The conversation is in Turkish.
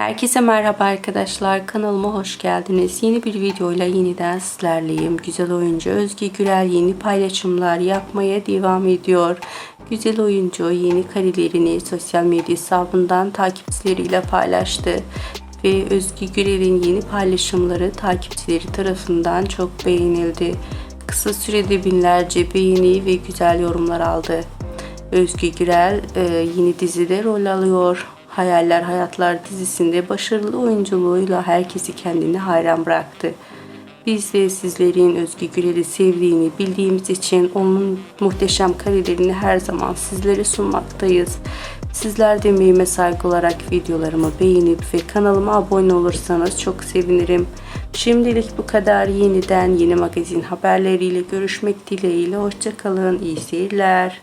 Herkese merhaba arkadaşlar. Kanalıma hoş geldiniz. Yeni bir videoyla yeniden sizlerleyim. Güzel oyuncu Özge Gürel yeni paylaşımlar yapmaya devam ediyor. Güzel oyuncu yeni karelerini sosyal medya hesabından takipçileriyle paylaştı. Ve Özge Gürel'in yeni paylaşımları takipçileri tarafından çok beğenildi. Kısa sürede binlerce beğeni ve güzel yorumlar aldı. Özge Gürel e, yeni dizide rol alıyor. Hayaller Hayatlar dizisinde başarılı oyunculuğuyla herkesi kendine hayran bıraktı. Biz de sizlerin Özge Gürel'i sevdiğini bildiğimiz için onun muhteşem karelerini her zaman sizlere sunmaktayız. Sizler de emeğime saygı olarak videolarımı beğenip ve kanalıma abone olursanız çok sevinirim. Şimdilik bu kadar. Yeniden yeni magazin haberleriyle görüşmek dileğiyle. Hoşçakalın. İyi seyirler.